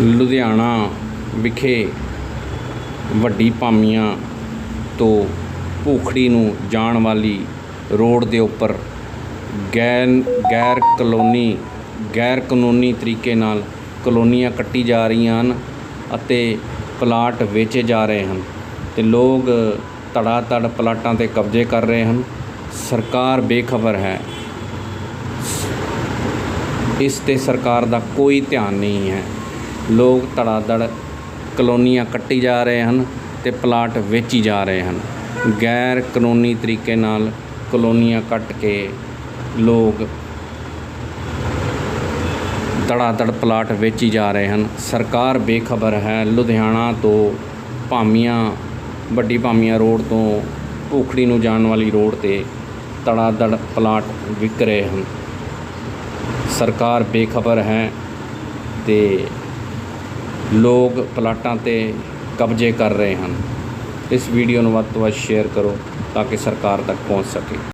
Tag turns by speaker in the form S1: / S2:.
S1: ਲੁਧਿਆਣਾ ਵਿਖੇ ਵੱਡੀ ਭਾਮੀਆਂ ਤੋਂ ਭੂਖੜੀ ਨੂੰ ਜਾਣ ਵਾਲੀ ਰੋਡ ਦੇ ਉੱਪਰ ਗੈਰ ਗੈਰ ਕਲੋਨੀ, ਗੈਰ ਕਾਨੂੰਨੀ ਤਰੀਕੇ ਨਾਲ ਕਲੋਨੀਆਂ ਕੱਟੀ ਜਾ ਰਹੀਆਂ ਹਨ ਅਤੇ ਪਲਾਟ ਵੇਚੇ ਜਾ ਰਹੇ ਹਨ ਤੇ ਲੋਕ ਧੜਾ ਧੜ ਪਲਾਟਾਂ ਤੇ ਕਬਜ਼ੇ ਕਰ ਰਹੇ ਹਨ। ਸਰਕਾਰ ਬੇਖਬਰ ਹੈ। ਇਸ ਤੇ ਸਰਕਾਰ ਦਾ ਕੋਈ ਧਿਆਨ ਨਹੀਂ ਹੈ। ਲੋਕ ਧੜਾਧੜ ਕਲੋਨੀਆਂ ਕੱਟੀ ਜਾ ਰਹੇ ਹਨ ਤੇ ਪਲਾਟ ਵੇਚੀ ਜਾ ਰਹੇ ਹਨ। ਗੈਰ ਕਾਨੂੰਨੀ ਤਰੀਕੇ ਨਾਲ ਕਲੋਨੀਆਂ ਕੱਟ ਕੇ ਲੋਕ ਧੜਾ ਪਲਾਟ ਵੇਚੀ ਜਾ ਰਹੇ ਹਨ। ਸਰਕਾਰ ਬੇਖਬਰ ਹੈ, ਲੁਧਿਆਣਾ ਤੋਂ ਭਾਮੀਆਂ, ਵੱਡੀ ਭਾਮੀਆਂ ਰੋਡ ਤੋਂ ਭੂਖੜੀ ਨੂੰ ਜਾਣ ਵਾਲੀ ਰੋਡ ਤੇ ਧੜਾ ਪਲਾਟ ਵਿਕ ਰਹੇ ਹਨ। ਸਰਕਾਰ ਬੇਖਬਰ ਹੈ ਤੇ ਲੋਕ ਪਲਾਟਾਂ ਤੇ ਕਬਜ਼ੇ ਕਰ ਰਹੇ ਹਨ। ਇਸ ਵੀਡੀਓ ਨੂੰ ਵੱਧ ਤੋਂ ਵੱਧ ਸ਼ੇਅਰ ਕਰੋ ਤਾਂ ਕਿ ਸਰਕਾਰ ਤੱਕ ਪਹੁੰਚ ਸਕੇ।